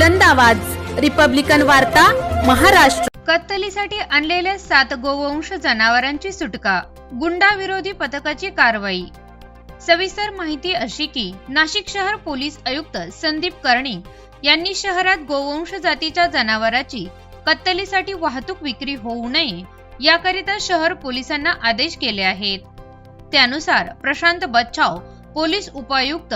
बुलंद आवाज. रिपब्लिकन वार्ता महाराष्ट्र. कत्तलीसाठी आणलेल्या सात गोवंश जनावरांची सुटका. गुंडा विरोधी पथकाची कारवाई. सविस्तर माहिती अशी की नाशिक शहर पोलीस आयुक्त संदीप कर्णी यांनी शहरात गोवंश जातीच्या जनावराची कत्तलीसाठी वाहतूक विक्री होऊ नये याकरिता शहर पोलिसांना आदेश केले आहेत. त्यानुसार प्रशांत बच्छाव पोलीस उपायुक्त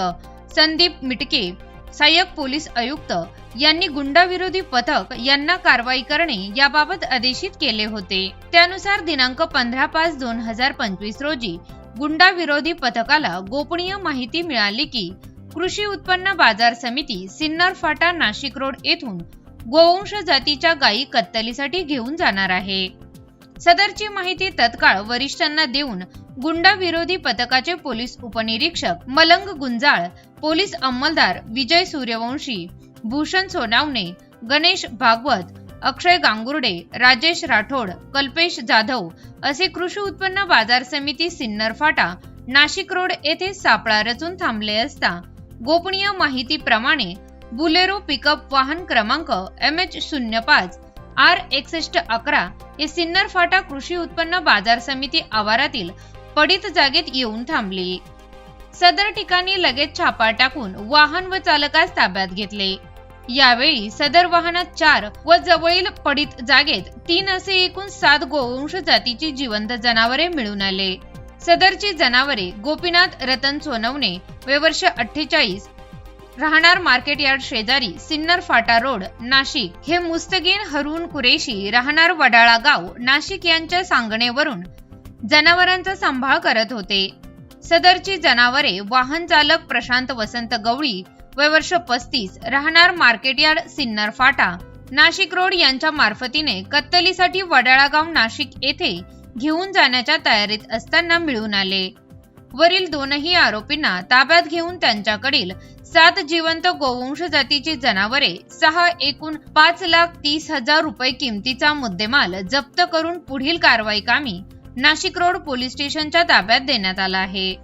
संदीप मिटके सहाय्यक पोलीस आयुक्त यांनी गुंडाविरोधी पथक यांना कारवाई करणे याबाबत आदेशित केले होते. त्यानुसार दिनांक पंधरा पाच दोन हजार पंचवीस रोजी गुंडाविरोधी पथकाला गोपनीय माहिती मिळाली की कृषी उत्पन्न बाजार समिती सिन्नर फाटा नाशिक रोड येथून गोवंश जातीच्या गायी कत्तलीसाठी घेऊन जाणार आहे. सदरची माहिती तत्काळ वरिष्ठांना देऊन गुंडा विरोधी पथकाचे पोलीस उपनिरीक्षक मलंग गुंजाळ पोलीस अंमलदार विजय सूर्यवंशी भूषण सोनावणे गणेश भागवत अक्षय गांगुर्डे राजेश राठोड कल्पेश जाधव असे कृषी उत्पन्न बाजार समिती सिन्नर फाटा नाशिक रोड येथे सापळा रचून थांबले असता गोपनीय माहितीप्रमाणे बुलेरो पिकअप वाहन क्रमांक एम एच शून्य पाच आर एकसष्ट अकरा हे सिन्नर फाटा कृषी उत्पन्न बाजार समिती आवारातील पडित जागेत येऊन थांबली. सदर ठिकाणी लगेच छापा टाकून वाहन व चालकास ताब्यात घेतले. यावेळी सदर वाहनात चार व जवळील पडित जागेत तीन असे एकूण सात गोवंश जातीची जिवंत जनावरे मिळून आले. सदरची जनावरे गोपीनाथ रतन सोनवणे वय वर्ष अठ्ठेचाळीस राहणार मार्केट यार्ड शेजारी सिन्नर फाटा रोड नाशिक. हे मुस्तगीन हरून कुरेशी राहणार वडाळा गाव नाशिक यांच्या सांगणेवरून जनावरांचा सांभाळ करत होते. सदरची जनावरे वाहन चालक प्रशांत वसंत गवळी वय वर्ष पस्तीस राहणार मार्केट यार्ड सिन्नर फाटा नाशिक रोड यांच्या मार्फतीने कत्तलीसाठी वडाळागाव नाशिक येथे घेऊन जाण्याच्या तयारीत असताना मिळून आले. वरील दोनही आरोपींना ताब्यात घेऊन त्यांच्याकडील सात जिवंत गोवंश जातीची जनावरे सहा एकूण पाच लाख तीस हजार रुपये किमतीचा मुद्देमाल जप्त करून पुढील कारवाई कामी नाशिक रोड पोलीस स्टेशनच्या ताब्यात देण्यात आला आहे.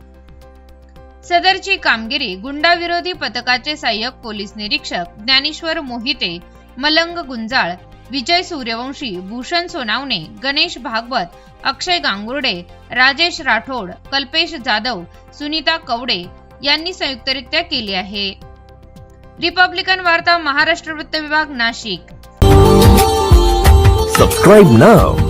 सदरची कामगिरी गुंडाविरोधी पथकाचे सहाय्यक पोलीस निरीक्षक ज्ञानेश्वर मोहिते मलंग गुंजाळ विजय सूर्यवंशी भूषण सोनावणे गणेश भागवत अक्षय गांगुर्डे राजेश राठोड कल्पेश जाधव सुनीता कवडे यांनी संयुक्तरित्या केली आहे. रिपब्लिकन वार्ता महाराष्ट्र वृत्त विभाग Nashik. Subscribe now.